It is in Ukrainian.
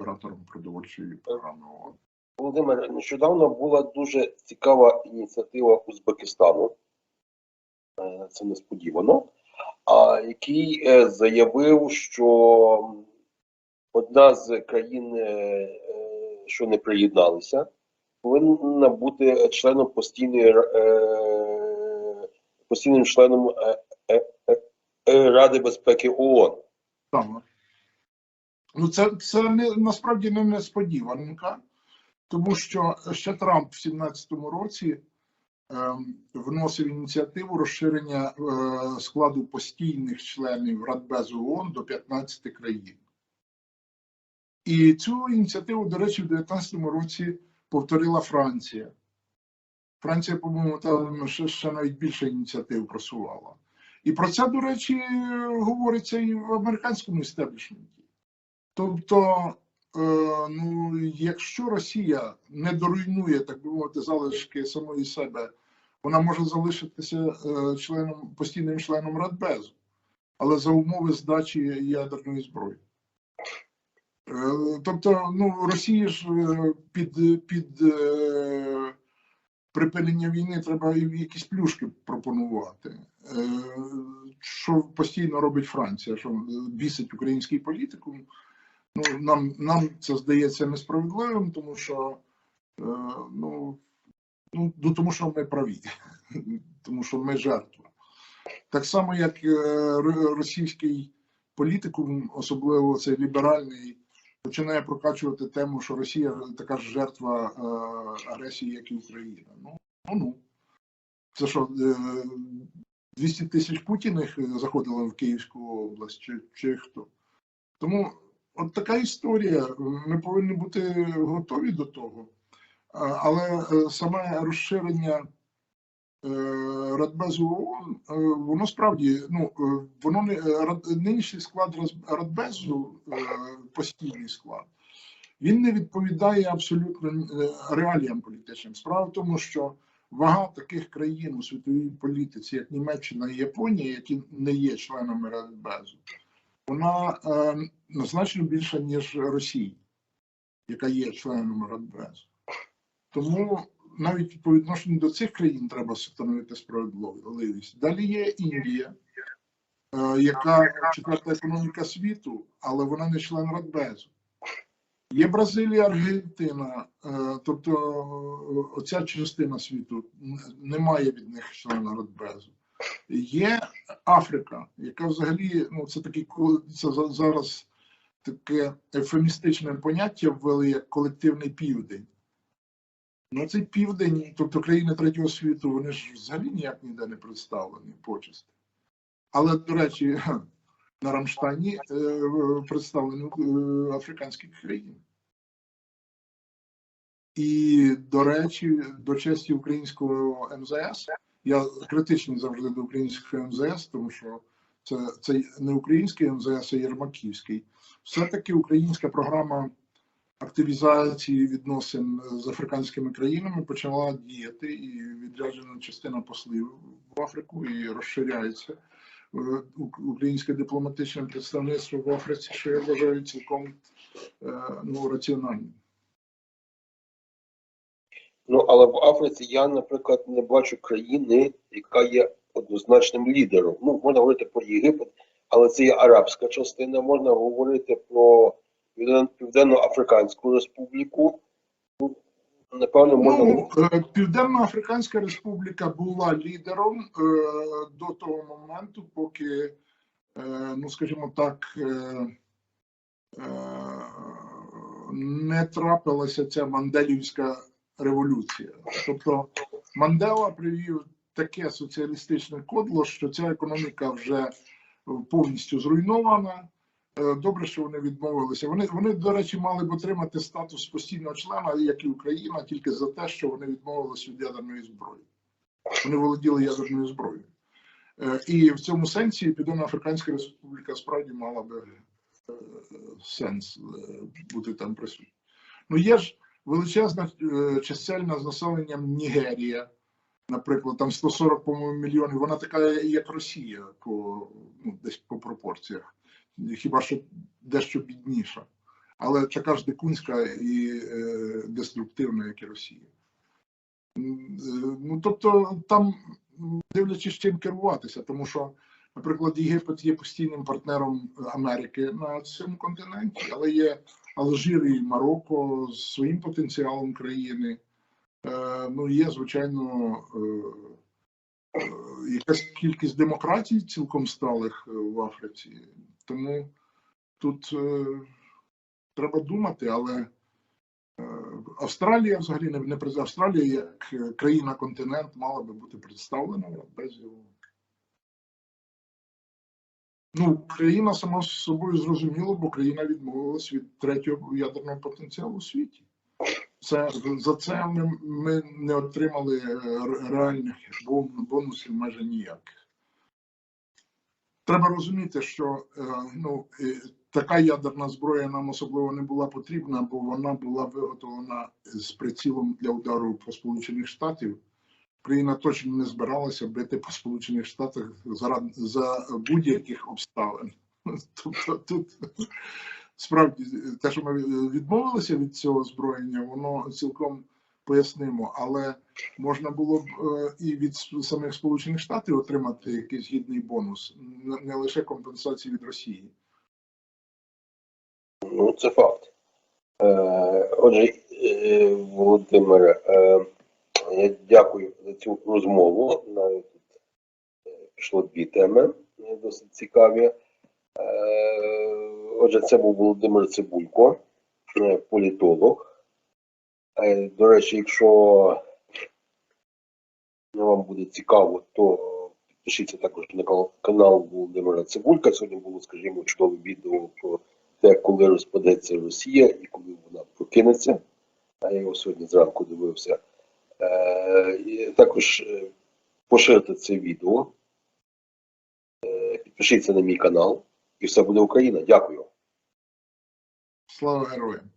оператором продовольчої програми ООН. Володимир, нещодавно була дуже цікава ініціатива Узбекистану. Е, Це несподівано. Який е, заявив, що одна з країн, е, що не приєдналися, повинна бути членом постійної постійним членом Ради безпеки ООН. Так. Ну, це, це не, насправді не несподіванка, тому що ще Трамп в 2017 році ем, вносив ініціативу розширення е, складу постійних членів Радбезу ООН до 15 країн. І цю ініціативу, до речі, в 2019 році повторила Франція. Франція, по-моєму, ще, ще навіть більше ініціатив просувала. І про це, до речі, говориться і в американському істеблішменті. Тобто, е, ну, якщо Росія не доруйнує, так би мовити, залишки самої себе, вона може залишитися е, членом, постійним членом Радбезу, але за умови здачі ядерної зброї. Е, Тобто, ну, Росії ж під, під припинення війни треба якісь плюшки пропонувати. Що постійно робить Франція, що бісить український політикум. Ну, нам, нам це здається несправедливим, тому що е, ну, ну, ну, тому що ми праві, тому що ми жертва. Так само, як е, російський політикум, особливо цей ліберальний, починає прокачувати тему, що Росія така ж жертва е, агресії, як і Україна. Ну, ну, ну. Це що, е, 200 тисяч путіних е, заходили в Київську область, чи, чи хто? Тому от така історія. Ми повинні бути готові до того. Але е, саме розширення е, Радбезу ООН, е, воно справді, ну, воно не нинішній склад Радбезу, постійний склад, він не відповідає абсолютно реаліям політичним. Справа в тому, що вага таких країн у світовій політиці, як Німеччина і Японія, які не є членами Радбезу, вона е, значно більша, ніж Росія, яка є членом Радбезу. Тому навіть по відношенню до цих країн треба встановити справедливість. Далі є Індія, е, яка четверта економіка світу, але вона не член Радбезу. Є Бразилія, Аргентина, е, тобто е, оця частина світу немає від них члена Радбезу. Є Африка, яка взагалі, ну це такий це зараз таке ефемістичне поняття ввели як колективний південь. Ну, цей південь, тобто країни третього світу, вони ж взагалі ніяк ніде не представлені почесті. Але, до речі, на Рамштайні е, представлені е, африканські країни. І, до речі, до честі українського МЗС, я критичний завжди до українського МЗС, тому що це, це не український МЗС, а Єрмаківський. Все-таки українська програма активізації відносин з африканськими країнами почала діяти, і відряджена частина послів в Африку і розширяється е, українське дипломатичне представництво в Африці, що я вважаю цілком е, ну, раціональним. Ну, але в Африці я, наприклад, не бачу країни, яка є однозначним лідером. Ну, можна говорити про Єгипет, але це є арабська частина. Можна говорити про Південно-Африканську Республіку. Ну, напевно, можна Ну, Південно-Африканська Республіка була лідером е, до того моменту, поки, е, ну скажімо так, е, е, не трапилася ця Манделівська революція. Тобто Мандела привів таке соціалістичне кодло, що ця економіка вже повністю зруйнована. Е, Добре, що вони відмовилися. Вони, вони, до речі, мали б отримати статус постійного члена, як і Україна, тільки за те, що вони відмовилися від ядерної зброї. Вони володіли ядерною зброєю. Е, І в цьому сенсі Південно-Африканська Республіка справді мала би е, сенс бути там присутньою. Ну, є ж величезна е, чисельна з населенням Нігерія, наприклад, там 140 по-моєму, мільйонів. Вона така, як Росія, по ну, десь по пропорціях, хіба що дещо бідніша. але така ж дикунська і е, деструктивна, як і Росія. Ну, тобто, там, дивлячись, чим керуватися, тому що, наприклад, Єгипет є постійним партнером Америки на цьому континенті, але є Алжир і Марокко з своїм потенціалом країни. Е, Ну, є, звичайно, е, е, якась кількість демократій цілком сталих в Африці. Тому тут треба думати, але Австралія взагалі не, Австралія як е, країна-континент мала би бути представлена без його. Ну, Україна сама з собою зрозуміло, бо країна відмовилась від третього ядерного потенціалу у світі. Це за це ми, ми не отримали е, реальних бонусів майже ніяких. Треба розуміти, що е, ну, така ядерна зброя нам особливо не була потрібна, бо вона була виготовлена з прицілом для удару по Сполучених Штатів. Україна точно не збиралася бити по Сполучених Штатах за, будь-яких обставин. Тобто тут справді те, що ми відмовилися від цього озброєння, воно цілком пояснимо, але можна було б е, і від самих Сполучених Штатів отримати якийсь гідний бонус, не- лише компенсації від Росії. Ну, це факт. Е, отже, е, Володимире, е, я дякую за цю розмову. Навіть тут е, пішло дві теми е, досить цікаві. Е, отже, це був Володимир Цибулько, е, політолог. Е, до речі, якщо вам буде цікаво, то підпишіться також на канал Володимира Цибулька. Сьогодні було, скажімо, чудове відео про те, коли розпадеться Росія і коли вона прокинеться. А я його сьогодні зранку дивився. Е, також е, поширте це відео, е, підпишіться на мій канал, і все буде Україна. Дякую. Слава героям!